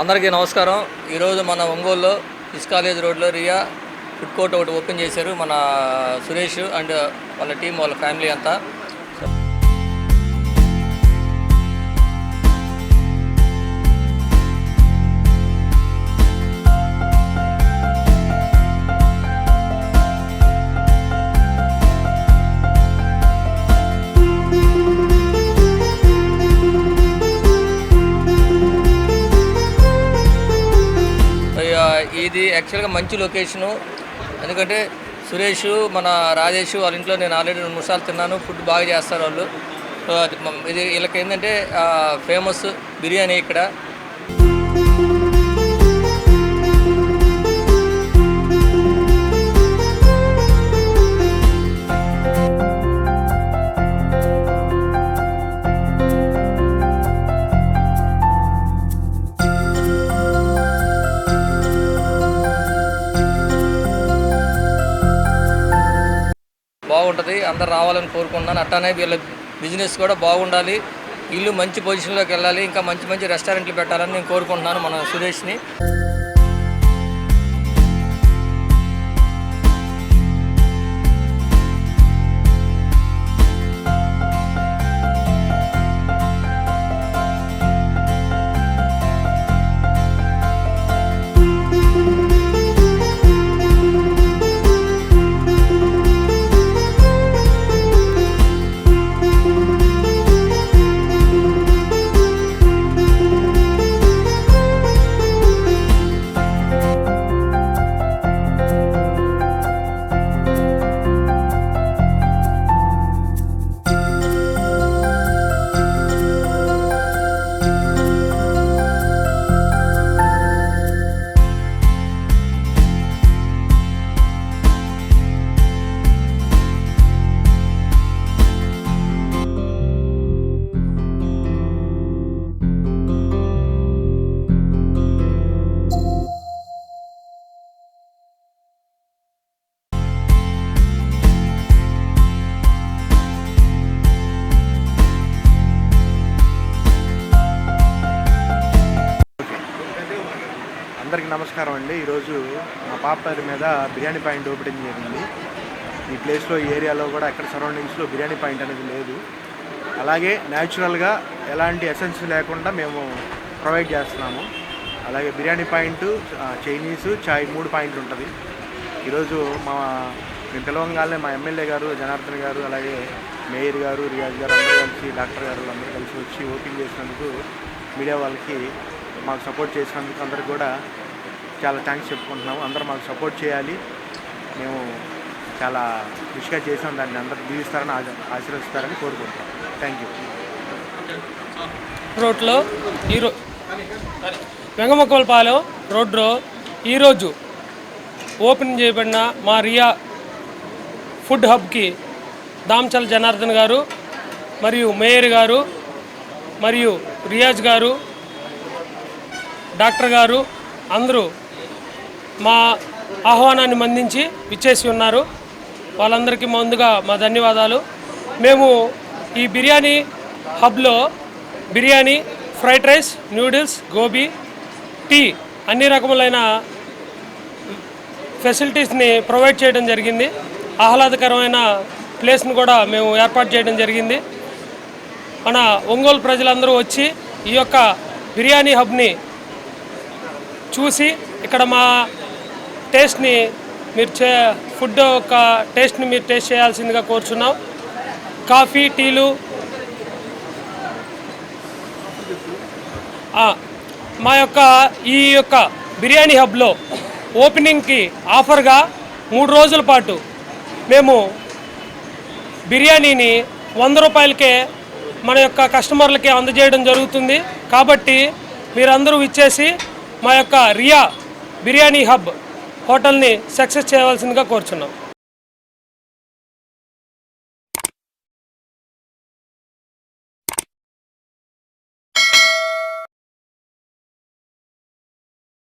అందరికీ నమస్కారం. ఈరోజు మన ఒంగోలులో ఇస్ కాలేజ్ రోడ్లో రియా ఫుడ్ కోర్ట్ ఒకటి ఓపెన్ చేశారు. మన సురేష్ అండ్ వాళ్ళ టీం వాళ్ళ ఫ్యామిలీ అంతా. ఇది యాక్చువల్గా మంచి లొకేషను. ఎందుకంటే సురేష్ మన రాజేష్ వాళ్ళ ఇంట్లో నేను ఆల్రెడీ రెండు మూడు సార్లు తిన్నాను ఫుడ్ బాగా చేస్తారు వాళ్ళు. సో ఇది వీళ్ళకి ఏంటంటే ఫేమస్ బిర్యానీ ఇక్కడ. బాగుంటుంది అందరు రావాలని కోరుకుంటున్నాను. అట్టనే వీళ్ళ బిజినెస్ కూడా బాగుండాలి. ఇల్లు మంచి పొజిషన్లోకి వెళ్ళాలి. ఇంకా మంచి మంచి రెస్టారెంట్లు పెట్టాలని నేను కోరుకుంటున్నాను మన సురేష్ని. అందరికీ నమస్కారం అండి. ఈరోజు మా పాప పేరు మీద బిర్యానీ పాయింట్ ఓపెనింగ్ జరిగింది. ఈ ప్లేస్లో ఈ ఏరియాలో కూడా ఎక్కడ సరౌండింగ్స్లో బిర్యానీ పాయింట్ అనేది లేదు. అలాగే న్యాచురల్గా ఎలాంటి ఎసెన్స్ లేకుండా మేము ప్రొవైడ్ చేస్తున్నాము. అలాగే బిర్యానీ పాయింట్ చైనీస్ చాయ్ మూడు పాయింట్లు ఉంటుంది. ఈరోజు మా మేము పిలవంగానే మా ఎమ్మెల్యే గారు జనార్దన్ గారు అలాగే మేయర్ గారు రియాజ్ గారు అందరూ కలిసి డాక్టర్ గారు అందరూ కలిసి వచ్చి ఓపెన్ చేసినందుకు మీడియా వాళ్ళకి మాకు సపోర్ట్ చేసినందుకు అందరికి కూడా చాలా థ్యాంక్స్ చెప్పుకుంటున్నాము. అందరూ మాకు సపోర్ట్ చేయాలి. మేము చాలా కృషిగా చేసాం. దాన్ని అందరూ దీవిస్తారని ఆశీర్వదిస్తారని కోరుకుంటున్నాం. థ్యాంక్ యూ రోడ్లో ఈరో వెంగమొక్కలపాలెం రోడ్లో ఈరోజు ఓపెన్ చేయబడిన మా రియా ఫుడ్ హబ్కి దాంచల్ జనార్దన్ గారు మరియు మేయర్ గారు మరియు రియాజ్ గారు డాక్టర్ గారు అందరూ మా ఆహ్వానాన్ని మందించి విచ్చేసి ఉన్నారు. వాళ్ళందరికీ ముందుగా మా ధన్యవాదాలు. మేము ఈ biryani హబ్లో biryani fried rice noodles gobi tea అన్ని రకములైన ఫెసిలిటీస్ని ప్రొవైడ్ చేయడం జరిగింది. ఆహ్లాదకరమైన ప్లేస్ని కూడా మేము ఏర్పాటు చేయడం జరిగింది. మన ఒంగోలు ప్రజలందరూ వచ్చి ఈ యొక్క బిర్యానీ హబ్ని చూసి ఇక్కడ మా టేస్ట్ని మీరు చే ఫుడ్ యొక్క టేస్ట్ని మీరు టేస్ట్ చేయాల్సిందిగా కోరుచున్నాం. కాఫీ టీలు. మా యొక్క ఈ యొక్క బిర్యానీ హబ్లో ఓపెనింగ్కి ఆఫర్గా మూడు రోజుల పాటు మేము బిర్యానీని వంద రూపాయలకే మన యొక్క కస్టమర్లకి అందజేయడం జరుగుతుంది. కాబట్టి మీరందరూ ఇచ్చేసి మా యొక్క రియా బిర్యానీ హబ్ హోటల్ని సక్సెస్ చేయవలసిందిగా కోరుచున్నాం.